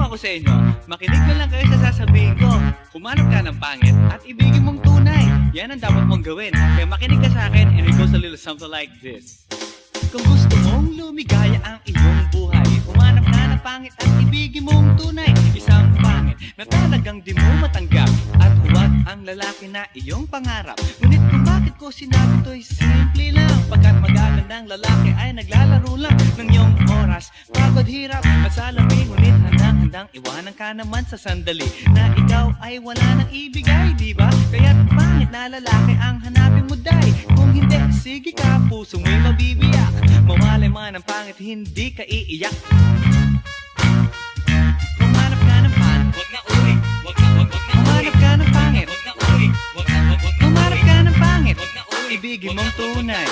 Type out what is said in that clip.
kung ako sa inyo, makinig na lang kayo sa sasabihin ko. Humanap ka ng pangit at ibigin mong tunay. Yan ang dapat mong gawin. Kaya makinig ka sa akin and it goes a little something like this. Kung gusto mong lumigaya ang iyong buhay Humanap ka ng pangit at ibigin mong tunay Isang pangit na talagang di mo matanggap At huwag ang lalaki na iyong pangarap Ngunit kung bakit ko sinabi to'y simple lang Pagkat magagandang lalaki ay naglalaro lang Ng iyong oras, pagod hirap at salamin Ngunit handang-handang iwanan ka naman sa sandali Na ikaw ay wala nang ibigay, di ba? Kaya't pangit na lalaki ang hanapin mo day Kung hindi, sige ka, puso mo'y mabibiyak Mawalay man ang pangit, hindi ka iiyak Humanap ka ng pangit Wag na uri, wag na wag wag na uri. Humanap ka ng pangit Wag na uri, wag na wag wag na Humanap uri. ka ng pangit Wag na uri, Ibigin mong tunay.